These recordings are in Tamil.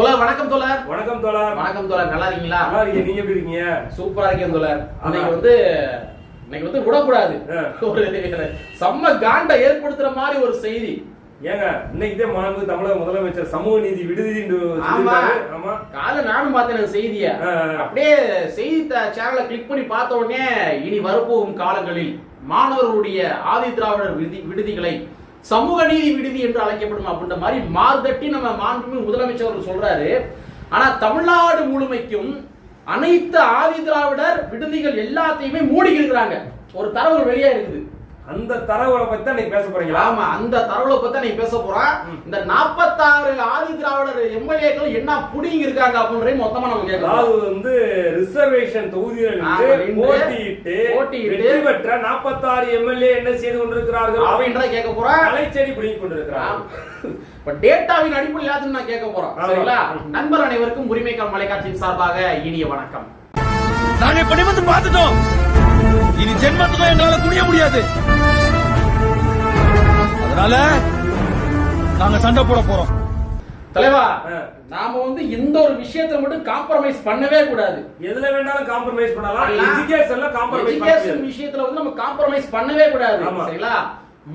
தோழர் வணக்கம் தோழர். வணக்கம் தோழர். வணக்கம் தோழர் நல்லா இருக்கீங்களா? நல்லா இருக்கீங்க. நீங்க எப்படி இருக்கீங்க? சூப்பரா இருக்கேன் தோழர். இன்னைக்கு ஆமா. வந்து இன்னைக்கு வந்து விடக்கூடாது. ஒரு செம்ம காண்ட ஏற்படுத்துற மாதிரி ஒரு செய்தி. ஏங்க இன்னைக்கு தான் மாண்பு தமிழக முதலமைச்சர் சமூக நீதி விடுதி ஆமா. காலை நானும் பார்த்தேன் செய்திய. அப்படியே செய்தி சேனலை கிளிக் பண்ணி பார்த்த உடனே இனி வரப்போகும் காலங்களில் மாணவர்களுடைய ஆதி திராவிடர் விடுதி விடுதிகளை சமூக நீதி விடுதி என்று அழைக்கப்படும் அப்படின்ற மாதிரி மார்தட்டி நம்ம மாண்புமிகு முதலமைச்சர் அவர்கள் சொல்றாரு. ஆனா தமிழ்நாடு முழுமைக்கும் அனைத்து ஆதி திராவிடர் விடுதிகள் எல்லாத்தையுமே மூடி இருக்கிறாங்க ஒரு தரவு வெளியா இருக்குது. அந்த தரவுகளை பத்தி தான் இன்னைக்கு பேச போறீங்களா? ஆமா அந்த தரவுல பத்தி நீ பேச போறோம். இந்த 46 ஆதி திராவிடர் எம்எல்ஏக்கள் என்ன புடிங்கி இருக்காங்க அப்படின்றதையும் மொத்தமா நம்ம கேட்கலாம். அதாவது வந்து ரிசர்வேஷன் நின்று போட்டியிட்டு போட்டியிட்டு வெற்றி பெற்ற 46 எம்எல்ஏ என்ன செய்து கொண்டிருக்கிறார்கள்? அப்படின்றத கேட்க போறோம். கலைச்செடி பிடிங்கிக் கொண்டிருக்கிறார்கள். இப்ப டேட்டாவின் அடிப்படையில் நான் கேட்க போறோம். ஆமா. சரிங்களா? நண்பர் அனைவருக்கும் உரிமைக்கால் மலைக்காட்சியின் சார்பாக இனிய வணக்கம். நாங்க இப்ப நிமிர்ந்து பார்த்துட்டோம். இனி ஜென்மத்துக்கும் எங்களால குனிய முடியாது. அதனால நாங்க சண்டை போட போறோம் தலைவா. நாம வந்து இந்த ஒரு விஷயத்துல மட்டும் காம்ப்ரமைஸ் பண்ணவே கூடாது எதுல வேணாலும் காம்ப்ரமைஸ் பண்ணலாம். எஜுகேஷன்ல காம்ப்ரமைஸ் எஜுகேஷன் விஷயத்துல வந்து நம்ம காம்ப்ரமைஸ் பண்ணவே கூடாது. சரிங்களா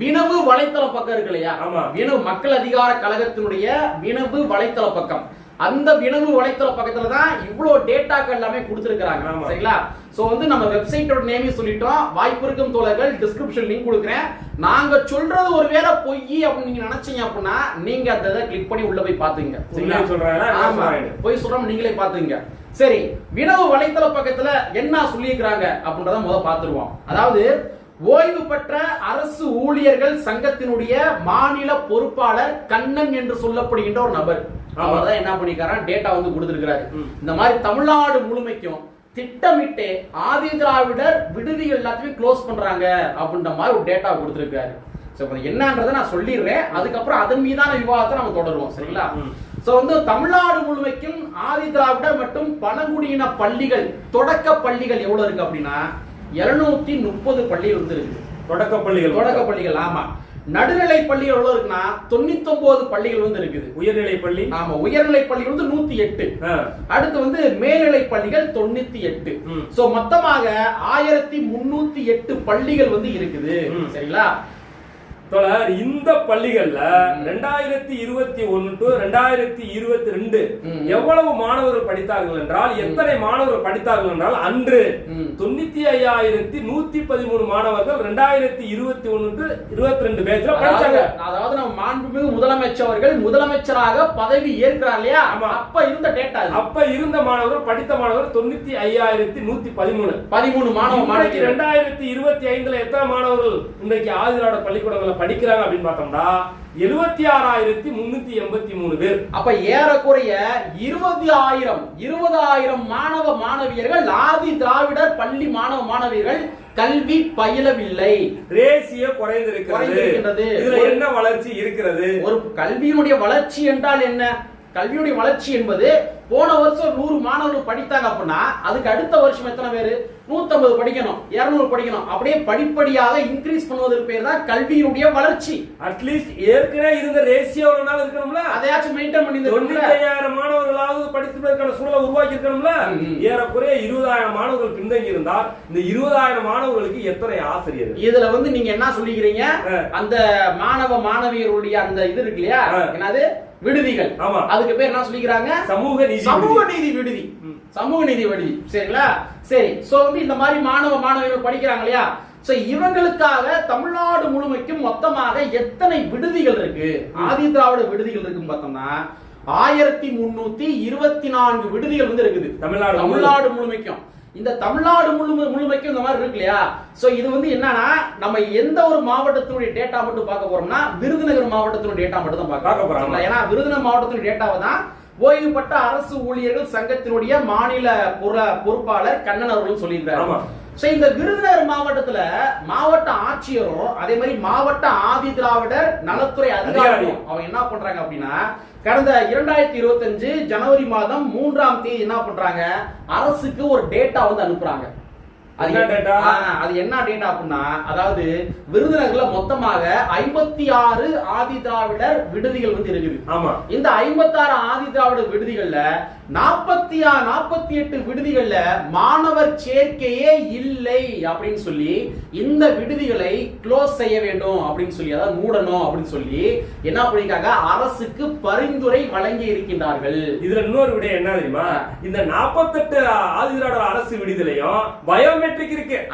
வினவு வலைத்தள பக்கம் இருக்கு இல்லையா ஆமா. வினவு மக்கள் அதிகார கழகத்தினுடைய வினவு வலைத்தள பக்கம் அந்த வினவு வலைத்தள பக்கத்துல தான் இவ்வளவு டேட்டாக்கள் எல்லாமே கொடுத்திருக்காங்க. சரிங்களா சோ வந்து நம்ம வெப்சைட்டோட நேமையும் சொல்லிட்டோம். வாய்ப்பு இருக்கும் தோழர்கள் டிஸ்கிரிப்ஷன் லிங்க் கொடுக்குறேன். நாங்க சொல்றது ஒருவேளை பொய் அப்படின்னு நீங்க நினைச்சீங்க அப்படின்னா நீங்க அந்த இதை கிளிக் பண்ணி உள்ள போய் பாத்துங்க ஆமா. சொல்றாங்க? போய் சொல்றோம் நீங்களே பாத்துங்க சரி வினவு வலைத்தள பக்கத்துல என்ன சொல்லியிருக்கிறாங்க அப்படின்றத முத பாத்துருவோம் அதாவது ஓய்வு பெற்ற அரசு ஊழியர்கள் சங்கத்தினுடைய மாநில பொறுப்பாளர் கண்ணன் என்று சொல்லப்படுகின்ற ஒரு நபர். அவர் தான் என்ன பண்ணிருக்காரா டேட்டா வந்து கொடுத்திருக்கிறாரு. இந்த மாதிரி தமிழ்நாடு முழுமைக்கும் திட்டமிட்டே ஆதி திராவிடர் விடுதிகள் எல்லாத்தையும் க்ளோஸ் பண்றாங்க அப்படின்ற மாதிரி ஒரு டேட்டா கொடுத்திருக்காரு. சோ இப்ப என்னன்றதை நான் சொல்லிடுறேன். அதுக்கப்புறம் அதன் மீதான விவாதத்தை நம்ம தொடருவோம். சரிங்களா. சோ வந்து தமிழ்நாடு முழுமைக்கும் ஆதி திராவிடர் மற்றும் பழங்குடியின பள்ளிகள் தொடக்க பள்ளிகள் எவ்வளவு இருக்கு அப்படின்னா 230 முப்பது பள்ளிகள் வந்து இருக்கு. தொடக்க பள்ளிகள். தொடக்க பள்ளிகள் ஆமா. நடுநிலை பள்ளிகள் எவ்வளவு இருக்குன்னா 99 பள்ளிகள் வந்து இருக்குது உயர்நிலை பள்ளி ஆமா உயர்நிலை பள்ளிகள் வந்து நூத்தி எட்டு. அடுத்து வந்து மேல்நிலை பள்ளிகள் தொண்ணூத்தி எட்டு. சோ மொத்தமாக ஆயிரத்தி முன்னூத்தி எட்டு பள்ளிகள் வந்து இருக்குது. சரிங்களா தொடர் இந்த பள்ளிகள்ல. ரெண்டாயிரத்தி இருபத்தி ஒன்னு டு ரெண்டாயிரத்தி இருபத்தி ரெண்டு. எவ்வளவு மாணவர்கள் படித்தார்கள் என்றால் எத்தனை மாணவர்கள் படித்தார்கள் என்றால் அன்று. தொண்ணூத்தி ஐயாயிரத்தி நூத்தி பதிமூணு மாணவர்கள் ரெண்டாயிரத்தி இருபத்தி ஒன்னு டு இருபத்தி ரெண்டு பேஜ்ல படிச்சாங்க அதாவது நம்ம மாண்புமிகு முதலமைச்சர் அவர்கள் முதலமைச்சராக பதவி ஏற்கிறார் இல்லையா. அப்ப இருந்த டேட்டா. அப்ப இருந்த மாணவர்கள் படித்த மாணவர்கள் தொண்ணூத்தி ஐயாயிரத்தி நூத்தி பதிமூணு பதிமூணு மாணவ இன்றைக்கு மாணவியர் ரெண்டாயிரத்தி இருபத்தி ஐந்துல எத்தனை மாணவர்கள் இன்றைக்கு ஆதிராட பள்ளிக்கூடங்கள்ல படிக்கிறாங்க அப்படின்னு பார்த்தோம்னா எழுபத்தி ஆறாயிரத்தி முன்னூத்தி எண்பத்தி மூணு பேர். அப்ப ஏறக்குறைய இருபது ஆயிரம் இருபதாயிரம் மாணவ மாணவியர்கள் ஆதி திராவிடர் பள்ளி மாணவ மாணவியர்கள் கல்வி பயிலவில்லை. ரேசியோ குறைந்திருக்கிறது. இதுல என்ன வளர்ச்சி இருக்கிறது? ஒரு கல்வியினுடைய வளர்ச்சி என்றால் என்ன? கல்வியுடைய வளர்ச்சி என்பது போன வருஷம் நூறு மாணவர்கள் படித்தாங்க அப்படின்னா அதுக்கு அடுத்த வருஷம் எத்தனை பேரு? 150 படிக்கணும் 200 படிக்கணும். அப்படியே படிப்படியாக இன்க்ரீஸ் பண்ணுவதற்கு பேர் தான் கல்வியினுடைய வளர்ச்சி. அட்லீஸ்ட் ஏற்கனவே இருந்த ரேசியோனால இருக்கணும்ல? அதையாச்சும் மெயின்டைன் பண்ணி தொண்ணூத்தி மாணவர்களாவது படிப்பதற்கான சூழலை உருவாக்கி இருக்கணும்ல. ஏறக்குறைய இருபதாயிரம் மாணவர்கள் பின்தங்கி இருந்தால் இந்த இருபதாயிரம் மாணவர்களுக்கு எத்தனை ஆசிரியர் இதுல வந்து நீங்க என்ன சொல்லிக்கிறீங்க. அந்த மாணவ மாணவியருடைய அந்த இது இருக்கு இல்லையா. என்னது? விடுதிகள். ஆமா. அதுக்கு பேர் என்ன சொல்லிக்கிறாங்க? சமூக நீதி சமூக. நீதி விடுதி. சமூக நீதி விடுதி. சரிங்களா? சரி. சோ வந்து இந்த மாதிரி மாணவ மாணவிகள் படிக்கிறாங்க இல்லையா? சோ இவங்களுக்காக தமிழ்நாடு முழுமைக்கும் மொத்தமாக எத்தனை விடுதிகள் இருக்கு? ஆதி திராவிட விடுதிகள் இருக்குன்னு பார்த்தோம்னா ஆயிரத்தி முன்னூத்தி இருபத்தி நான்கு விடுதிகள் வந்து இருக்குது. தமிழ்நாடு தமிழ்நாடு முழுமைக்கும். இந்த தமிழ்நாடு முழுமை முழுமைக்கும் இந்த மாதிரி இருக்கு இல்லையா? சோ இது வந்து என்னன்னா நம்ம எந்த ஒரு மாவட்டத்தினுடைய டேட்டா மட்டும் பார்க்க போறோம்னா விருதுநகர் மாவட்டத்தினுடைய டேட்டா மட்டும் தான் பார்க்க போறோம். ஏன்னா விருதுநகர் மாவட்டத்தினுடைய டேட்டாவை தான் ஓய்வு பெற்ற அரசு ஊழியர்கள் சங்கத்தினுடைய மாநில பொற- பொறுப்பாளர் கண்ணன் அவர்களும் சொல்லியிருக்காரு சோ இந்த விருதுநகர் மாவட்டத்துல மாவட்ட ஆட்சியரும் அதே மாதிரி மாவட்ட ஆதி திராவிடர் நலத்துறை அதிகாரியும். அவங்க என்ன பண்றாங்க அப்படின்னா கடந்த இரண்டாயிரத்தி இருபத்தஞ்சு ஜனவரி மாதம் மூன்றாம் தேதி என்ன பண்றாங்க? அரசுக்கு ஒரு டேட்டா வந்து அனுப்புறாங்க. அது என்ன டேட்டா அப்படின்னா அதாவது விருதுநகர்ல மொத்தமாக ஐம்பத்தி ஆறு ஆதி திராவிடர் விடுதிகள் வந்து இருக்குது. ஆமா. இந்த 56 ஆதி திராவிடர் விடுதிகள்ல நாற்பத்தி நாற்பத்தி எட்டு விடுதிகள்ல மாணவர் சேர்க்கையே இல்லை அப்படின்னு சொல்லி இந்த விடுதிகளை க்ளோஸ் செய்ய வேண்டும் அப்படின்னு சொல்லி அதாவது மூடணும் அப்படின்னு சொல்லி என்ன பண்ணிருக்காங்க அரசுக்கு பரிந்துரை வழங்கி இருக்கின்றார்கள். இதுல இன்னொரு விடயம் என்ன தெரியுமா? இந்த 48 ஆதிதிராவிடர் அரசு விடுதலையும் பயோமெட்ரிக் இருக்கு.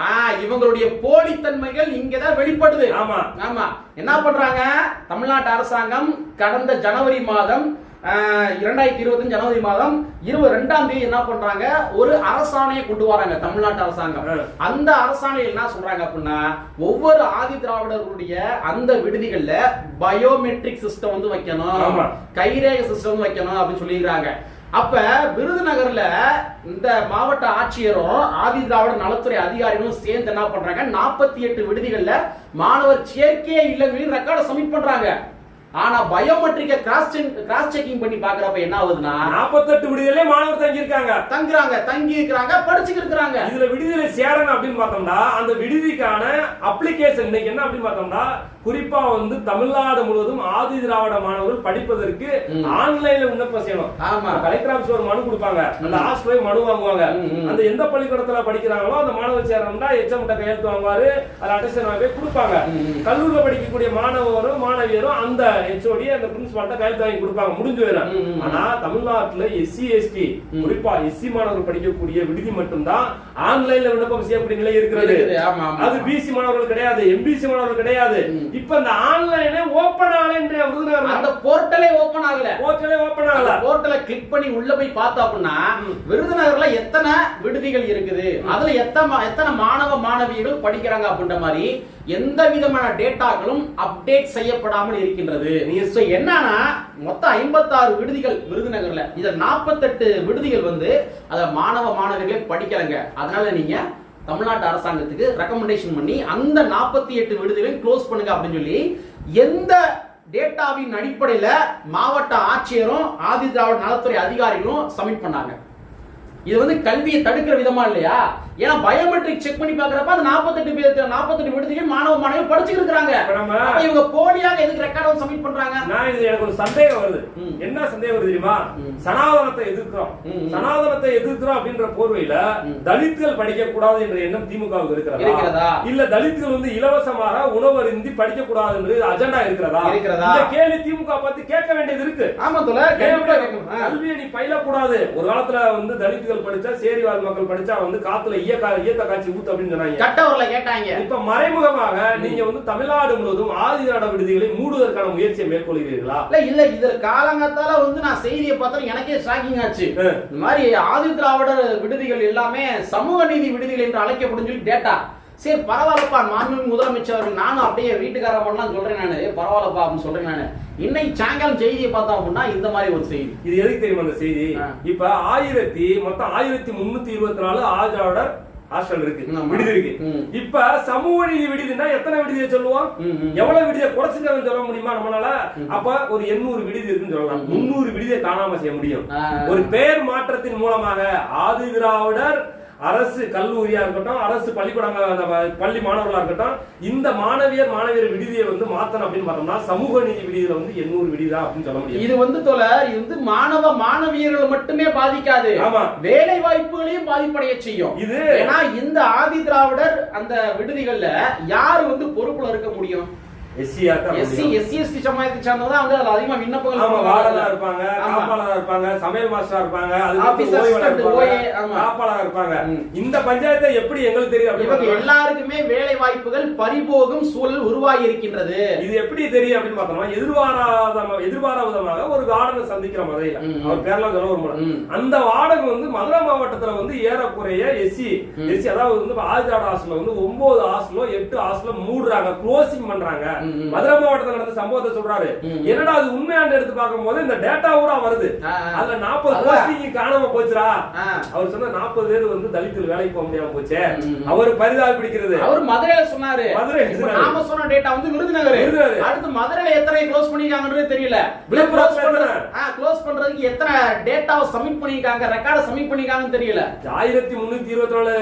இவங்களுடைய போலித்தன்மைகள் இங்கதான் வெளிப்படுது. ஆமா. ஆமா. என்ன பண்றாங்க? தமிழ்நாட்டு அரசாங்கம் கடந்த ஜனவரி மாதம் இரண்டாயிரத்தி இருபத்தஞ்சு ஜனவரி மாதம் இருபது ரெண்டாம் தேதி என்ன பண்றாங்க? ஒரு அரசாணையை கொண்டு வராங்க தமிழ்நாட்டு அரசாங்கம். அந்த அரசாணையில் என்ன சொல்றாங்க அப்படின்னா ஒவ்வொரு ஆதி திராவிடர்களுடைய அந்த விடுதிகள்ல பயோமெட்ரிக் சிஸ்டம் வந்து வைக்கணும். கைரேக சிஸ்டம் வைக்கணும் அப்படின்னு சொல்லியிருக்காங்க. அப்ப விருதுநகர்ல இந்த மாவட்ட ஆட்சியரும் ஆதி திராவிட நலத்துறை அதிகாரிகளும் சேர்ந்து என்ன பண்றாங்க? நாற்பத்தி எட்டு விடுதிகள்ல மாணவர் சேர்க்கையே இல்லைன்னு ரெக்கார்டை சப்மிட் பண்றாங்க. ஆனா பயோமெட்ரிக்க கிராஸ் கிராஸ் செக்கிங் பண்ணி பாக்குறப்ப என்ன ஆகுதுன்னா 48 விடுதலை மாணவர் தங்கி இருக்காங்க தங்குறாங்க தங்கி இருக்கிறாங்க படிச்சுக்கிட்டு இருக்கிறாங்க இதுல விடுதலை சேரணும் அப்படின்னு பார்த்தோம்னா அந்த விடுதிக்கான அப்ளிகேஷன் இன்னைக்கு என்ன அப்படின்னு பார்த்தோம்னா குறிப்பா வந்து தமிழ்நாடு முழுவதும் ஆதி திராவிட மாணவர்கள் படிப்பதற்கு. ஆன்லைன்ல விண்ணப்பம் செய்யணும். ஆமா. கலெக்டர் ஆபீஸ் ஒரு மனு கொடுப்பாங்க. அந்த ஆசிரியர் போய் மனு வாங்குவாங்க. அந்த எந்த பள்ளிக்கூடத்துல படிக்கிறாங்களோ அந்த மாணவர் சேரணும்னா எச்சம் கையெழுத்து வாங்குவாரு அதை அட்டஸ்டன் வாங்கி கொடுப்பாங்க. கல்லூரியில் படிக்கக்கூடிய மாணவரும் மாணவியரும் அந்த ஹெச்ஓடி அந்த பிரின்சிபால்ட்ட கையெழுத்து வாங்கி கொடுப்பாங்க முடிஞ்சு போயிடும் ம், ம். ஆனா தமிழ்நாட்டுல எஸ்சி எஸ்டி. குறிப்பா எஸ்சி மாணவர்கள் படிக்கக்கூடிய விடுதி மட்டும்தான் ஆன்லைன்ல விண்ணப்பம் செய்யக்கூடிய நிலை இருக்கிறது. அது பிசி மாணவர்கள் கிடையாது எம்பிசி மாணவர்கள் கிடையாது. இப்ப இந்த ஆன்லைனே ஓபன் ஆகல என்ற விருதுநகர் அந்த போர்ட்டலே ஓபன் ஆகல போர்ட்டலே ஓபன் ஆகல போர்ட்டலை கிளிக் பண்ணி உள்ள போய் பார்த்தோம் அப்படின்னா. விருதுநகர்ல எத்தனை விடுதிகள் இருக்குது அதுல எத்தனை எத்தனை மாணவ மாணவியர்கள் படிக்கிறாங்க அப்படின்ற மாதிரி எந்த விதமான டேட்டாக்களும் அப்டேட் செய்யப்படாமல் இருக்கின்றது. என்னன்னா மொத்தம் 56 விடுதிகள் விருதுநகர்ல. இதுல 48 விடுதிகள் வந்து அதை மாணவ மாணவர்களே படிக்கலங்க. அதனால நீங்க தமிழ்நாட்டு அரசாங்கத்துக்கு ரெக்கமெண்டேஷன் பண்ணி அந்த 48 எட்டு விடுதிகளையும் க்ளோஸ் பண்ணுங்க அப்படின்னு சொல்லி எந்த டேட்டாவின் அடிப்படையில மாவட்ட ஆட்சியரும் ஆதி திராவிட நலத்துறை அதிகாரிகளும் சப்மிட் பண்ணாங்க. இது வந்து கல்வியை தடுக்கிற விதமா இல்லையா ஏன்னா பயோமெட்ரிக் செக் பண்ணி பாக்குறப்ப அந்த 48 பேர் 48 விடுதிகள் மாணவ மாணவிகள் படிச்சுட்டு இருக்காங்க இவங்க போலியாக எதுக்கு ரெக்கார்ட் சப்மிட் பண்றாங்க நான் இது எனக்கு ஒரு சந்தேகம் வருது. என்ன சந்தேகம் வருது தெரியுமா. சனாதனத்தை எதிர்க்கிறோம். சனாதனத்தை எதிர்க்கிறோம் அப்படின்ற போர்வையில ம். தலித்கள் படிக்க கூடாது என்ற எண்ணம் திமுகவுக்கு இருக்கிறதா? இல்ல தலித்கள் வந்து இலவசமாக உணவருந்தி படிக்க கூடாது என்று அஜெண்டா இருக்கிறதா இருக்கிறதா? இந்த கேள்வி திமுக பார்த்து கேட்க வேண்டியது இருக்கு ஆமா. கல்வியை நீ பயிலக்கூடாது ஒரு காலத்துல வந்து தலித்துகள் படிச்சா சேரிவாழ் மக்கள் படிச்சா வந்து காத்துல ஈயக்கா ஈயத்த காய்ச்சி ஊத்து அப்படின்னு சொன்னாங்க. கட்டவர்ல கேட்டாங்க. இப்ப மறைமுகமாக நீங்க வந்து தமிழ்நாடு முழுவதும் ஆதிதிராட விடுதிகளை மூடுவதற்கான முயற்சியை மேற்கொள்கிறீர்களா? இல்ல இல்ல இதுல காலங்காத்தால வந்து நான் செய்தியை பார்த்தா எனக்கே ஷாக்கிங் ஆச்சு. இந்த மாதிரி ஆதி திராவிடர் விடுதிகள் எல்லாமே சமூக நீதி விடுதிகள் என்று அழைக்கப்படும் சொல்லி டேட்டா சரி பரவாயில்லப்பா மாண்புமிகு முதலமைச்சர் அவர்கள் நானும் அப்படியே வீட்டுக்காரமெல்லாம் சொல்றேன் நானு. பரவாயில்லப்பா அப்படின்னு சொல்றேன் நானு. இன்னைக்கு சாயங்காலம் செய்தியை பார்த்தோம் அப்படின்னா இந்த மாதிரி ஒரு செய்தி. இது எதுக்கு தெரியுமா அந்த செய்தி. இப்ப ஆயிரத்தி மொத்தம் ஆயிரத்தி முன்னூத்தி இருபத்தி நாலு ஆதிதிராவிடர் ஹாஸ்டல் இருக்கு. விடுதி இருக்கு. இப்ப சமூக நீதி விடுதினா எத்தனை விடுதியை சொல்லுவோம். எவ்வளவு விடுதியை குறைச்சிருக்காங்கன்னு சொல்ல முடியுமா நம்மளால? அப்ப ஒரு எண்ணூறு விடுதி இருக்குன்னு சொல்லலாம். முன்னூறு விடுதியை காணாம செய்ய முடியும். ஒரு பெயர் மாற்றத்தின் மூலமாக ஆதி திராவிடர் அரசு கல்லூரியா இருக்கட்டும் அரசு பள்ளிக்கூடங்க பள்ளி மாணவர்களா இருக்கட்டும் இந்த மாணவியர் மாணவியர் விடுதியை வந்து மாத்தணும் அப்படின்னு பார்த்தோம்னா சமூக நீதி விடுதியில வந்து எண்ணூறு விடுதிதான் அப்படின்னு சொல்ல முடியும். இது வந்து தோழர் இது வந்து மாணவ மாணவியர்கள் மட்டுமே பாதிக்காது. ஆமா. வேலை வாய்ப்புகளையும் பாதிப்படைய செய்யும். இது ஏன்னா இந்த ஆதி திராவிடர் அந்த விடுதிகள்ல யாரு வந்து பொறுப்புல இருக்க முடியும்? எஸ்சி எஸ்சி எஸ்டி சமயத்தை சார்ந்தவங்க வந்து அதுல அதிகமா விண்ணப்பங்கள் ஆமா. வார்டனா இருப்பாங்க. காப்பாளரா இருப்பாங்க சமையல் மாஸ்டரா இருப்பாங்க. காப்பாளரா இருப்பாங்க. இந்த பஞ்சாயத்தை எப்படி எங்களுக்கு தெரியும் இவங்க எல்லாருக்குமே வேலை வாய்ப்புகள் பறிபோகும் சூழல் உருவாகி இருக்கின்றது இது எப்படி தெரியும் அப்படின்னு பார்த்தோம்னா எதிர்பாராத விதமாக ஒரு கார்டனை சந்திக்கிற மதுரையில ம். அவர் பேர்லாம் சொல்ல ஒரு. அந்த வார்டன் வந்து மதுரை மாவட்டத்துல வந்து ஏறக்குறைய எஸ்சி எஸ்சி அதாவது வந்து ஆதிராட ஹாஸ்டல்ல வந்து ஒன்பது ஹாஸ்டலோ எட்டு ஹாஸ்டலோ மூடுறாங்க க்ளோசிங் பண்றாங்க. மதுரை மாவட்டத்துல நடந்த சம்பவத்தை சொல்றாரு. என்னடா அது உண்மையாண்டு எடுத்து பார்க்கும்போது இந்த டேட்டா பூரா வருது. அதுல நாற்பது. போஸ்டிங் காணாம போச்சுடா. அவர் சொன்ன நாற்பது பேர் வந்து தலித்தில் வேலைக்கு போக முடியாம போச்சே. அவர் பரிதாப பிடிக்கிறது அவர் மதுரையில சொன்னாரு மதுரை. நாம சொன்ன டேட்டா வந்து விருதுநகர். அடுத்து மதுரையில எத்தனை க்ளோஸ் பண்ணிருக்காங்கன்றது தெரியல க்ளோஸ் பண்றதுக்கு எத்தனை டேட்டாவை சப்மிட் பண்ணிருக்காங்க ரெக்கார்ட சப்மிட் பண்ணிருக்காங்கன்னு தெரியல ஆயிரத்தி முன்னூத்தி இருபத்தி நாலு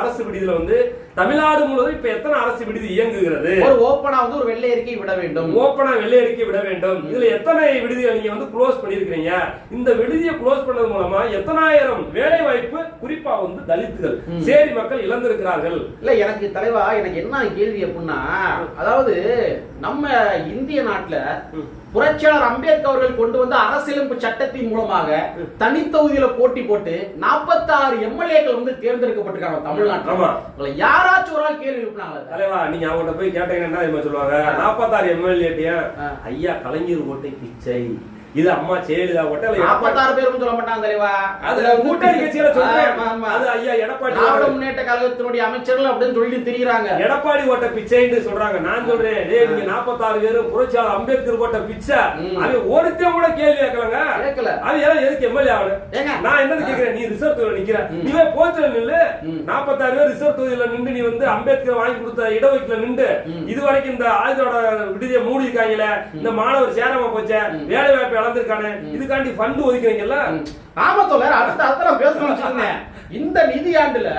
அரசு விடுதியில வந்து தமிழ்நாடு முழுவதும் இப்ப எத்தனை அரசு விடுதி இயங்குகிறது ஒரு ஓப்பனா வந்து ஒரு வெள்ளை அறிக்கை விட வேண்டும் ஓப்பனா வெள்ளை அறிக்கை விட வேண்டும் இதுல எத்தனை விடுதியை நீங்க வந்து க்ளோஸ் பண்ணிருக்கீங்க இந்த விடுதியை க்ளோஸ் பண்ணது மூலமா எத்தனாயிரம் வேலை வாய்ப்பு குறிப்பா வந்து தலித்துகள். சேரி மக்கள் இழந்திருக்கிறார்கள் இல்ல எனக்கு தலைவா எனக்கு என்ன கேள்வி அப்படின்னா அதாவது நம்ம இந்திய நாட்டுல. புரட்சியாளர் அம்பேத்கர் அவர்கள் கொண்டு வந்த அரசியலமைப்பு சட்டத்தின் மூலமாக தனித்தொகுதியில போட்டி போட்டு 46 எம்எல்ஏக்கள் வந்து தேர்ந்தெடுக்கப்பட்டிருக்காங்க தமிழ்நாட்டுல. யாராச்சும் ஒரு ஆள் கேள்வி எழுப்பினாங்களா? தலைவா நீங்க அவங்கள்ட்ட போய் கேட்டீங்கன்னா என்ன சொல்லுவாங்க? நாற்பத்தாறு எம்எல்ஏட்டையும். ஐயா கலைஞர் ஓட்டை பிச்சை. இது அம்மா ஜெயலலிதா ஓட்டை இல்ல எடப்பாடி- நாற்பத்தாறு பேரும் சொல்ல மாட்டாங்க தலைவா அதுல கூட்டணி கட்சியில சொல்றேன். அது ஐயா எடப்பாடி திராவிட முன்னேற்ற கழகத்தினுடைய அமைச்சர்கள் அப்படின்னு சொல்லிட்டு திரியுறாங்க. எடப்பாடி ஓட்ட பிச்சைன்னு சொல்றாங்க. நான் சொல்றேன். டேய் நீங்க 46 பேரும் புரட்சியாளர் அம்பேத்கர் போட்ட பிச்சை. அவன் ஒருத்தன் கூட கேள்வி கேட்கலங்க. கேட்கல. அவன் எல்லாம் எதுக்கு எம்எல்ஏ ஆகணும்? நான் என்னது கேக்குறேன் நீ ரிசர்வ் தொகுதியில நிக்கிற. ம். நீ போய் போத்துல நில்லு. 46 பேர் ரிசர்வ் தொகுதியில நின்று நீ வந்து அம்பேத்கர் வாங்கி கொடுத்த இடஒதுக்கீடுல நின்று. இது வரைக்கும் இந்த ஆயுதோட விடுதியை மூடி இருக்காங்கல்ல இந்த மாணவர் சேராம போச்சே வேலை வாய்ப்பு இழந்திருக்கானே இதுக்காண்டி ஃபண்ட் ஒதுக்குறீங்கல்ல. ஆமா தோழர் அடுத்த அடுத்த நான் பேசணும்னு இந்த நிதியாண்டுல.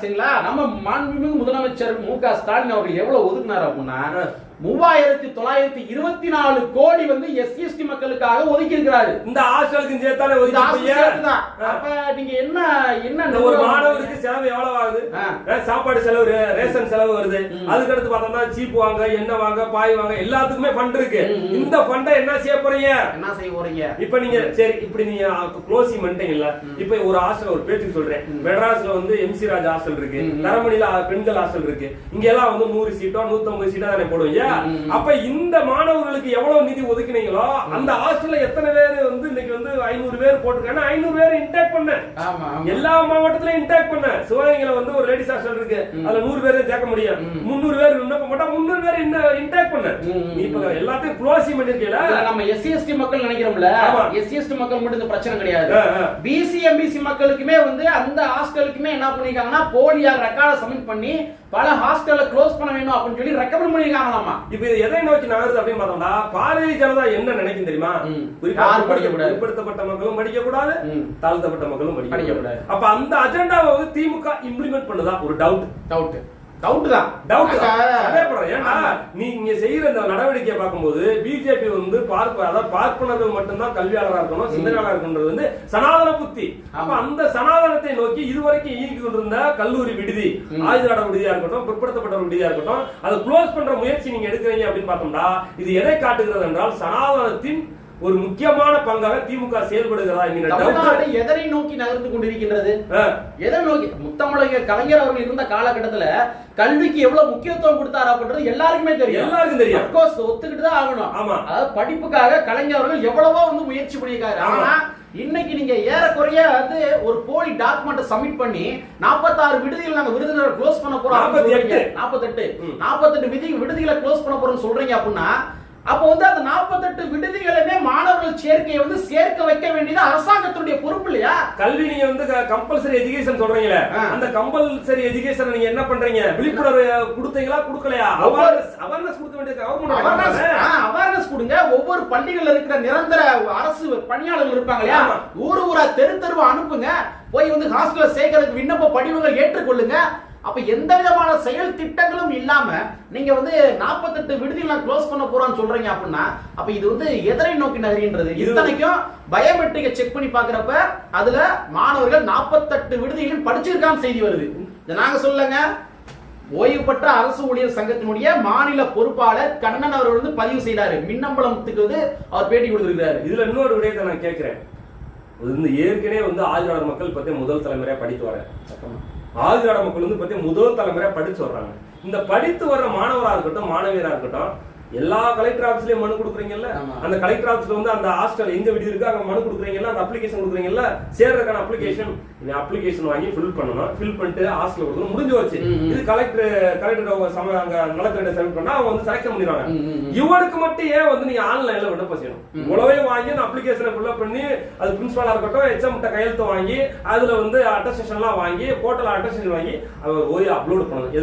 சரிங்களா நம்ம மாண்புமிகு முதலமைச்சர் மு க ஸ்டாலின் அவர்கள் எவ்வளவு ஒதுக்குனாரு அப்படின்னா. மூவாயிரத்தி தொள்ளாயிரத்தி இருபத்தி நாலு கோடி வந்து எஸ்சி எஸ்டி மக்களுக்காக ஒதுக்கி இருக்கிறாரு இந்த ஹாஸ்டலுக்கு சேர்த்தாலே ஒதுக்கி. அப்ப நீங்க என்ன என்ன ஒரு மாணவருக்கு செலவு எவ்வளவு ஆகுது? சாப்பாடு செலவு ரேஷன் செலவு வருது. அதுக்கு அடுத்து பார்த்தோம்னா சீப் வாங்க எண்ணெய் வாங்க பாய் வாங்க எல்லாத்துக்குமே ஃபண்ட் இருக்கு. இந்த ஃபண்டை என்ன செய்ய போறீங்க? என்ன செய்ய போறீங்க? இப்ப நீங்க சரி இப்படி நீங்க க்ளோசிங் பண்ணிட்டீங்கல்ல இப்ப ஒரு ஹாஸ்டல் ஒரு பேச்சுக்கு சொல்றேன். மெட்ராஸ்ல வந்து எம்சி ராஜ் ஹாஸ்டல் இருக்கு. தரமணியில பெண்கள் ஹாஸ்டல் இருக்கு. இங்க எல்லாம் வந்து நூறு சீட்டோ நூத்தம்பது சீட்டோ தானே போடுவீங்க? ம். அப்ப இந்த மாணவர்களுக்கு எவ்வளவு நிதி ஒதுக்குனீங்களோ அந்த ஹாஸ்டல்ல எத்தனை பேர் வந்து இன்னைக்கு வந்து ஐநூறு பேர் போட்டிருக்காங்க ஐநூறு பேர் இன்டேக் பண்ண. எல்லா மாவட்டத்திலயும் இன்டாக்ட் பண்ண சிவகங்கையில வந்து ஒரு லேடிஸ் ஹாஸ்டல் இருக்கு. அதுல நூறு பேர் சேர்க்க முடியும். முந்நூறு பேர் விண்ணப்பம் போட்டா முந்நூறு பேர் இன்டாக்ட் பண்ண இப்ப எல்லாத்தையும் க்ளோசிங் பண்ணிருக்கீல? இதுல நம்ம எஸ்சி எஸ்டி மக்கள் நினைக்கிறோம்ல. ஆமா. எஸ்சி எஸ்டி மக்கள் மட்டும் இந்த பிரச்சனை கிடையாது. பிசி எம்பிசி மக்களுக்குமே வந்து அந்த ஹாஸ்டலுக்குமே என்ன பண்ணிருக்காங்கன்னா போலியா ரெக்கார்ட சப்மிட் பண்ணி பல ஹாஸ்டல்ல க்ளோஸ் பண்ண வேணும் அப்படின்னு சொல்லி ரெக்கமெண்ட் பண்ணிருக்காங்களாமா. இப்ப இது எதை நோக்கி நகருது அப்படின்னு பார்த்தோம்னா பாரதிய ஜனதா என்ன நினைக்கும் தெரியுமா. பிற்படுத்தப்பட்ட மக்களும் படிக்க கூடாது. தாழ்த்தப்பட்ட மக்களும் படிக்க. கூடாது அப்ப அந்த அஜெண்டாவை வந்து திமுக இம்ப்ளிமெண்ட் பண்ணுதா ஒரு டவுட் டவுட் டவுட் தான் டவுட் சந்தேகப்படுறேன் ஏன்னா ஆமா. நீ இங்க செய்யற இந்த நடவடிக்கையை பார்க்கும்போது பிஜேபி வந்து பார்ப்ப அதாவது பார்ப்பனர்கள் மட்டும்தான் கல்வியாளரா இருக்கணும் சிந்தனையாளரா இருக்கணும்ன்றது வந்து சனாதன புத்தி அப்ப. அந்த சனாதனத்தை நோக்கி இதுவரைக்கும் இயங்கி கொண்டிருந்த கல்லூரி விடுதி ம். ஆயுதாட விடுதியா இருக்கட்டும் பிற்படுத்தப்பட்ட விடுதியா இருக்கட்டும் அதை க்ளோஸ் பண்ற முயற்சி நீங்க எடுக்கிறீங்க அப்படின்னு பார்த்தோம்னா இது எதை காட்டுகிறது என்றால் சனாதனத்தின் ஒரு முக்கியமான பங்காக திமுக செயல்படுகிறதா தமிழ்நாடு. எதனை நோக்கி நகர்ந்து கொண்டிருக்கின்றது எதை நோக்கி முத்தமிழக கலைஞர் அவர்கள் இருந்த காலகட்டத்துல கல்விக்கு எவ்வளவு முக்கியத்துவம் கொடுத்தாரு அப்படின்றது எல்லாருக்குமே தெரியும் எல்லாருக்கும் தெரியும். Course, ஒத்துக்கிட்டு தான் ஆகணும் ஆமா. அதாவது படிப்புக்காக கலைஞர் அவர்கள் எவ்வளவோ வந்து முயற்சி பண்ணியிருக்காரு. ஆனா இன்னைக்கு நீங்க ஏறக்குறைய வந்து ஒரு போலி டாக்குமெண்ட் சப்மிட் பண்ணி 46 விடுதிகள் நாங்க விருதுநகர் க்ளோஸ் பண்ண போறோம் 48. 48 ம். 48 விதி விடுதிகளை க்ளோஸ் பண்ண போறோம்னு சொல்றீங்க அப்படின்னா அப்ப வந்து அந்த 48 விடுதிகளுமே மாணவர்கள் சேர்க்கையை வந்து சேர்க்க வைக்க வேண்டியது அரசாங்கத்தினுடைய பொறுப்பு இல்லையா? கல்வி நீங்க வந்து கம்பல்சரி எஜுகேஷன் சொல்றீங்களே. அந்த கம்பல்சரி எஜுகேஷன் நீங்க என்ன பண்றீங்க? விழிப்புணர்வு கொடுத்தீங்களா? கொடுக்கலையா? அவேர்னஸ் அவேர்னஸ் கொடுக்க வேண்டியது அவேர்னஸ் கவர்மெண்ட் அவேர்னஸ் கொடுங்க. ஒவ்வொரு பள்ளிகள்ல இருக்கிற நிரந்தர அரசு பணியாளர்கள் இருப்பாங்க இல்லையா. ஊரு ஊரா தெரு தெருவா அனுப்புங்க. போய் வந்து ஹாஸ்டல்ல சேர்க்கறதுக்கு விண்ணப்ப படிவங்கள் ஏற்றுக்கொள்ளுங்க. அப்ப எந்த விதமான செயல் திட்டங்களும் இல்லாம நீங்க வந்து 48 விடுதிகள் க்ளோஸ் பண்ண போறோம்னு சொல்றீங்க அப்படின்னா அப்ப இது வந்து எதனை நோக்கி நகர்கின்றது. இது- இத்தனைக்கும் பயோமெட்ரிக்கை செக் பண்ணி பாக்குறப்ப அதுல மாணவர்கள் 48 விடுதிகளில் படிச்சிருக்கான்னு செய்தி வருது. இதை நாங்க சொல்லுங்க ஓய்வு பெற்ற அரசு ஊழியர் சங்கத்தினுடைய மாநில பொறுப்பாளர் கண்ணன் அவர்கள் வந்து பதிவு செய்தாரு. மின்னம்பலத்துக்கு வந்து அவர் பேட்டி கொடுத்திருக்காரு இதுல இன்னொரு விடயத்தை நான் கேட்கிறேன். இந்த ஏற்கனவே வந்து ஆதிராட மக்கள் பத்தி முதல் தலைமுறையா படித்து வரேன் ஆதிராட மக்கள் வந்து பார்த்தீங்கன்னா முதல் தலைமுறையாக படிச்சு வர்றாங்க. இந்த படித்து வர்ற மாணவரா இருக்கட்டும் மாணவியரா இருக்கட்டும் எல்லா கலெக்டர் ஆபீஸ்லயும் மனு கொடுக்குறீங்கல்ல. அந்த கலெக்டர் ஆபீஸ்ல வந்து அந்த ஹாஸ்டல் எங்க விடுதி இருக்கு அங்க மனு கொடுக்குறீங்கல்ல அந்த அப்ளிகேஷன் கொடுக்குறீங்கல்ல சேர்றதுக்கான அப்ளிகேஷன் இந்த அப்ளிகேஷன் வாங்கி ஃபில் பண்ணணும். ஃபில் பண்ணிட்டு ஹாஸ்டல் கொடுக்கணும். முடிஞ்சு வச்சு. இது கலெக்டர் கலெக்டர் சம அங்க நலத்துறை சப்மிட் பண்ணா அவங்க வந்து செலக்ட் பண்ணிடுவாங்க. இவனுக்கு மட்டும் ஏன் வந்து நீங்க ஆன்லைன்ல விண்ணப்பம் செய்யணும்? இவ்வளவே வாங்கி அந்த அப்ளிகேஷனை ஃபில் பண்ணி அது பிரின்சிபாலா இருக்கட்டும் எச்எம் கிட்ட கையெழுத்து வாங்கி அதுல வந்து அட்டஸ்டேஷன்லாம் வாங்கி போர்ட்டல் அட்டஸ்டேஷன் வாங்கி அவர் ஓய் அப்லோட் பண்ணணும்.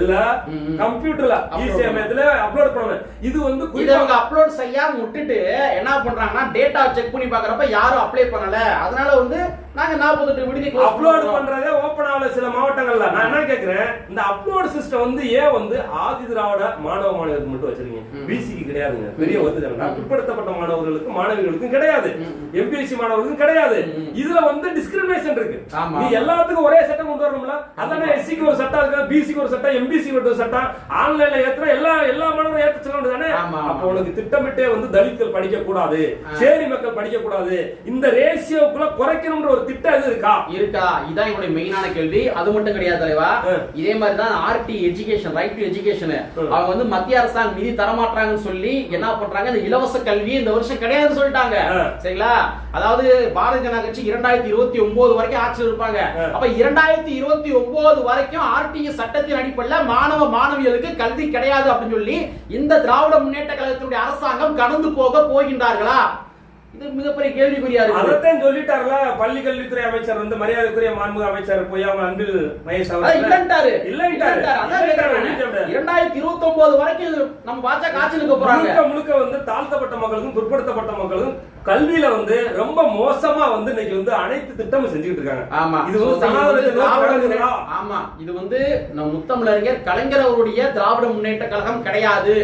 ம். கம்ப்யூட்டர்ல Upload இசேமயத்துல அப்லோட் பண்ணணும். இது வந்து குறிப்பா அவங்க அப்லோட் செய்யாம விட்டுட்டு என்ன பண்றாங்கன்னா டேட்டா செக் பண்ணி பாக்குறப்ப யாரும் அப்ளை பண்ணல அதனால வந்து நாங்க 48 விடுதி அப்லோட். பண்றதே ஓபன் ஆகல சில மாவட்டங்கள்ல நான் என்ன கேக்குறேன் இந்த அப்லோட் சிஸ்டம் வந்து ஏன் வந்து ஆதி திராவிட மாணவ மாணவர்களுக்கு மட்டும் வச்சிருக்கீங்க. பிசிக்கு கிடையாதுங்க பெரிய ஒத்துக்கிறேன் ம். பிற்படுத்தப்பட்ட மாணவர்களுக்கும் மாணவிகளுக்கும் கிடையாது. எம்பிஎஸ்சி மாணவர்களுக்கும் கிடையாது. இதுல வந்து டிஸ்கிரிமினேஷன் இருக்கு. நீ எல்லாத்துக்கும் ஒரே சட்டம் கொண்டு வரணும்ல அதானே எஸ்சிக்கு ஒரு சட்டம் இருக்கு பிசிக்கு ஒரு சட்டம் எம்பிசிக்கு ஒரு சட்டம் ஆன்லைன்ல ஏத்துற எல்லா எல்லா மாணவரும் ஏத்த சொல்ல தானே. அப்ப உனக்கு திட்டமிட்டே வந்து தலித்கள் படிக்க கூடாது. சேரி மக்கள் படிக்க கூடாது இந்த ரேஷியோக்குள்ள குறைக்கணும்ன்ற ஒரு திட்டம் எது இருக்கா? இருக்கா? இதான் என்னுடைய மெயினான கேள்வி. அது மட்டும் கிடையாது தலைவா. இதே மாதிரி தான் RT education right to education. அவங்க வந்து மத்திய அரசாங்கம் நிதி தரமாட்டாங்கன்னு சொல்லி என்ன பண்றாங்க இந்த இலவச கல்வி இந்த வருஷம் கிடையாதுன்னு சொல்லிட்டாங்க. சரிங்களா? அதாவது பாரதிய ஜனதா கட்சி இரண்டாயிரத்தி இருபத்தி ஒன்பது வரைக்கும் ஆட்சியில் இருப்பாங்க. அப்ப இரண்டாயிரத்தி இருபத்தி ஒன்பது வரைக்கும் ஆர்டிஇ சட்டத்தின் அடிப்படையில் மாணவ மாணவிகளுக்கு கல்வி கிடையாது அப்படின்னு சொல்லி இந்த திராவிட முன்னேற்ற கழகத்தினுடைய அரசாங்கம் கடந்து போக போகின்றார்களா? இது மிகப்பெரிய கேள்விக்குறியா இருக்கு. அதத்தான் சொல்லிட்டார்ல பள்ளி கல்வித்துறை அமைச்சர் வந்து மரியாதைக்குரிய மாண்புமிகு அமைச்சர் போய் அவங்க அன்பில் மகேஷ் அவர்கள் இல்லன்ட்டாரு. இரண்டாயிரத்தி இருபத்தி ஒன்பது வரைக்கும் நம்ம பாஜக ஆட்சியில் போறாங்க. முழுக்க முழுக்க வந்து தாழ்த்தப்பட்ட மக்களுக்கும் பிற்படுத்தப்பட்ட மக்களுக்கும் கல்வியில வந்து ரொம்ப மோசமா வந்து இன்னைக்கு வந்து அனைத்து திட்டமும் செஞ்சுக்கிட்டு இருக்காங்க. ஆமா. இது வந்து? முன்னே- ஆமா. இது வந்து நம்ம முத்தமிழறிஞர் கலைஞர் அவருடைய திராவிட முன்னேற்ற கழகம் கிடையாது.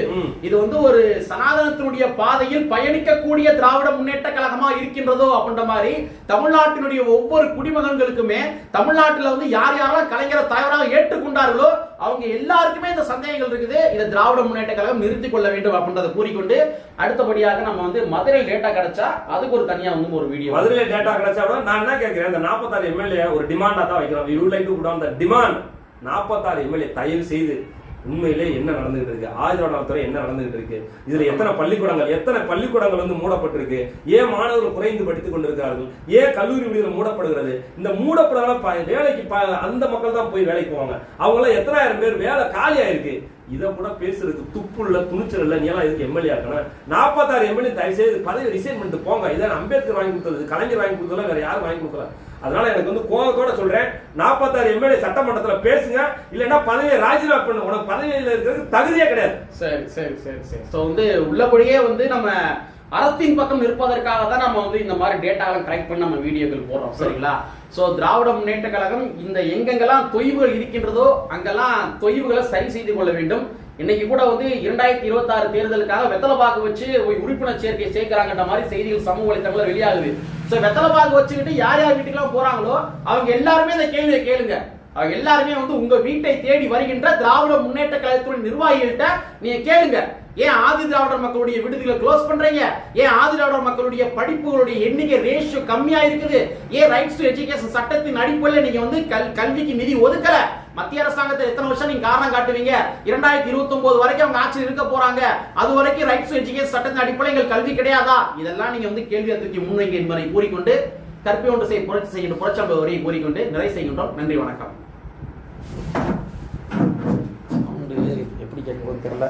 இது வந்து ஒரு சனாதனத்தினுடைய பாதையில் பயணிக்கக்கூடிய திராவிட முன்னேற்ற கழகமா இருக்கின்றதோ அப்படின்ற மாதிரி தமிழ்நாட்டினுடைய ஒவ்வொரு குடிமகன்களுக்குமே தமிழ்நாட்டுல வந்து யார் யாரெல்லாம் கலைஞரை தவறாக ஏற்றுக்கொண்டார்களோ அவங்க எல்லாருக்குமே இந்த சந்தேகங்கள் இருக்குது. இதை திராவிட முன்னேற்ற கழகம் நிறுத்திக் கொள்ள வேண்டும் அப்படின்றத கூறிக்கொண்டு அடுத்தபடியாக நம்ம வந்து மதுரை டேட்டா கிடைச்சா அதுக்கு ஒரு தனியா வந்து ஒரு வீடியோ மதுரையில் டேட்டா கிடைச்சா கூட நான் என்ன கேட்கிறேன் இந்த 46 எம்எல்ஏ ஒரு டிமாண்டா தான் வைக்கிறோம். You like to put on the demand 46 MLA தயவு செய்து உண்மையிலே என்ன நடந்துகிட்டு இருக்கு? துறை என்ன நடந்துகிட்டு இருக்கு? இதுல எத்தனை பள்ளிக்கூடங்கள் எத்தனை பள்ளிக்கூடங்கள் வந்து மூடப்பட்டிருக்கு? ஏன் மாணவர்கள் குறைந்து படித்துக் கொண்டிருக்கிறார்கள்? ஏன் கல்லூரி விடுதலை மூடப்படுகிறது? இந்த மூடப்படுறதால ப- வேலைக்கு அந்த மக்கள் தான் போய் வேலைக்கு போவாங்க. அவங்க எல்லாம் எத்தனாயிரம் பேர் வேலை காலியா இருக்கு இதை கூட பேசுறதுக்கு துப்பு இல்ல துணிச்சல் இல்ல. நீ எல்லாம் இதுக்கு எம்எல்ஏ ஆக்கணும் நாற்பத்தாறு எம்எல்ஏ தயவு செய்து பதவி ரிசைன் பண்ணிட்டு போங்க. இதை அம்பேத்கர் வாங்கி கொடுத்தது. கலைஞர் வாங்கி கொடுத்ததுல வேற யாரும் வாங்கி கொடுக்கல. அதனால எனக்கு வந்து கோபத்தோட சொல்றேன். நாற்பத்தாறு எம்எல்ஏ சட்டமன்றத்துல பேசுங்க. இல்லைன்னா பதவியை ராஜினாமா பண்ணு. உனக்கு பதவியில் இருக்கிறதுக்கு தகுதியே கிடையாது. சரி சரி சரி சரி. ஸோ வந்து உள்ளபடியே வந்து நம்ம அறத்தின் பக்கம் இருப்பதற்காக தான் நம்ம வந்து இந்த மாதிரி டேட்டாவை கரெக்ட் பண்ணி நம்ம வீடியோக்கள் போடுறோம் சரிங்களா? ஸோ திராவிட முன்னேற்ற கழகம் இந்த எங்கெங்கெல்லாம் தொய்வுகள் இருக்கின்றதோ அங்கெல்லாம் தொய்வுகளை சரி செய்து கொள்ள வேண்டும். இன்னைக்கு கூட வந்து இரண்டாயிரத்தி இருபத்தாறு தேர்தலுக்காக வெத்தலை பாக்கு வச்சு உறுப்பினர் சேர்க்கை சேர்க்கிறாங்கன்ற மாதிரி செய்திகள் சமூக வலைத்தளங்கள் வெளியாகுது. ஸோ வெத்தலை பாக்கு வச்சுக்கிட்டு யார் யார் வீட்டுக்கெல்லாம் போறாங்களோ அவங்க எல்லாருமே இந்த கேள்வியை கேளுங்க. எல்லாருமே வந்து உங்க வீட்டை தேடி வருகின்ற திராவிட முன்னேற்ற கழகத்துடைய நிர்வாகிகள்கிட்ட நீங்க கேளுங்க. ஏன் ஆதி திராவிடர் மக்களுடைய விடுதிகளை க்ளோஸ் பண்றீங்க? ஏன் ஆதி திராவிடர் மக்களுடைய படிப்புகளுடைய எண்ணிக்கை ரேஷியோ கம்மியா இருக்குது? ஏன் ரைட்ஸ் டு எஜுகேஷன் சட்டத்தின் அடிப்படையில் நீங்க வந்து கல்- கல்விக்கு நிதி ஒதுக்கல? மத்திய அரசாங்கத்தை எத்தனை வருஷம் நீங்க காரணம் காட்டுவீங்க? இரண்டாயிரத்தி இருபத்தி ஒன்பது வரைக்கும் அவங்க ஆட்சியில் இருக்க போறாங்க. அது வரைக்கும் ரைட்ஸ் டு எஜுகேஷன் சட்டத்தின் அடிப்படையில் எங்கள் கல்வி கிடையாதா? இதெல்லாம் நீங்க வந்து கேள்வி தூக்கி முன்வைங்க என்பதை கூறிக்கொண்டு கற்பை ஒன்று செய்ய புரட்சி செய்கின்ற புரட்சி வரையை கூறிக்கொண்டு நிறைவு செய்கின்றோம். நன்றி வணக்கம். எப்படி கேட்கும்போது தெரியல.